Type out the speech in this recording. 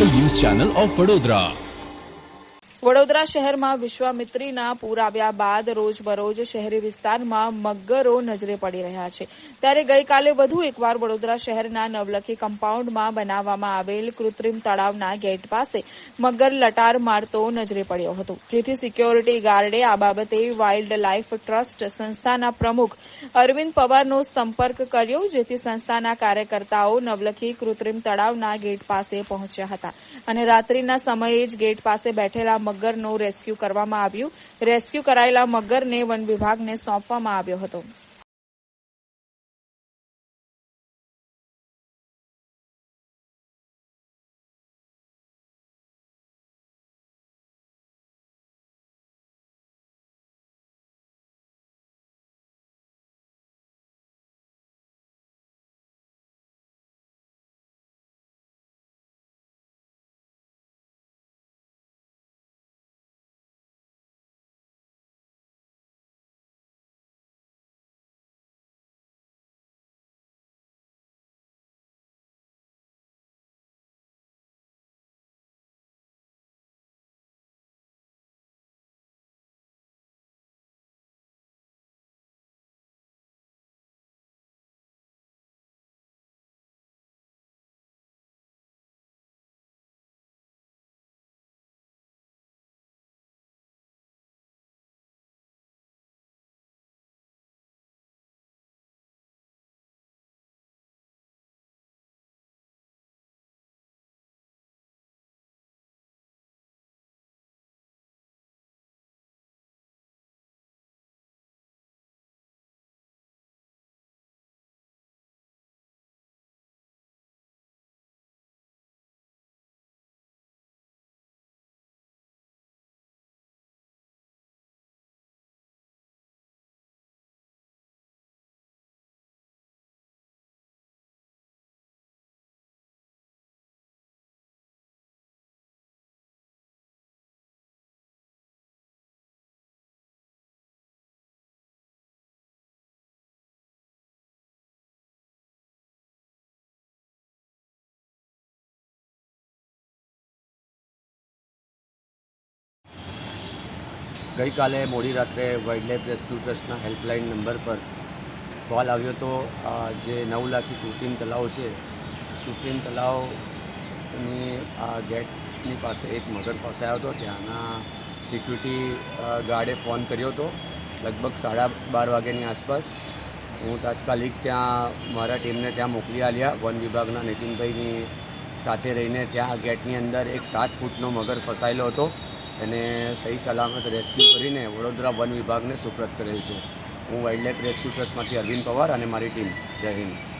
Local news channel of Vadodara. Vadodara શહેરમાં વિશ્વામિત્રીના પૂર આવ્યા બાદ રોજબરોજ શહેરી વિસ્તારમાં મગરો નજરે પડી રહ્યા છે. ત્યારે ગઈકાલે વધુ એકવાર વડોદરા શહેરના નવલખી કમ્પાઉન્ડમાં બનાવવામાં આવેલ કૃત્રિમ તળાવના ગેટ પાસે મગર લટાર મારતો નજરે પડ્યો હતો. જેથી સિક્યોરિટી ગાર્ડે આ બાબતે વાઇલ્ડ લાઇફ ટ્રસ્ટ સંસ્થાના પ્રમુખ અરવિંદ પવારનો સંપર્ક કર્યો, જેથી સંસ્થાના કાર્યકર્તાઓ નવલખી કૃત્રિમ તળાવના ગેટ પાસે પહોંચ્યા હતા. અને રાત્રિના સમયે જ ગેટ પાસે બેઠેલા મગરનું રેસ્ક્યુ કરવામાં આવ્યું. રેસ્ક્યુ કરાયેલા મગરને વન વિભાગને સોંપવામાં આવ્યો હતો. ગઈકાલે મોડી રાત્રે વાઇલ્ડ લાઈફ રેસ્ક્યુ ટ્રસ્ટના હેલ્પલાઇન નંબર પર કોલ આવ્યો આ જે નવ લાખી કૃત્રિમ તલાવ છે, કૃત્રિમ તલાવની ગેટની પાસે એક મગર ફસાયો હતો. ત્યાંના સિક્યુરિટી ગાર્ડે ફોન કર્યો હતો. લગભગ સાડા બાર વાગ્યાની આસપાસ હું તાત્કાલિક ત્યાં મારા ટીમને ત્યાં મોકલી આલ્યા. વન વિભાગના નીતિનભાઈની સાથે રહીને ત્યાં ગેટની અંદર એક સાત ફૂટનો મગર ફસાયેલો હતો. એને સહી સલામત રેસ્ક્યુ કરીને વડોદરા વન વિભાગને સુપ્રત કરેલ છે. હું વાઇલ્ડલાઇફ રેસ્ક્યુ ટ્રસ્ટમાંથી અરવિંદ પવાર અને મારી ટીમ. જય હિન્દ.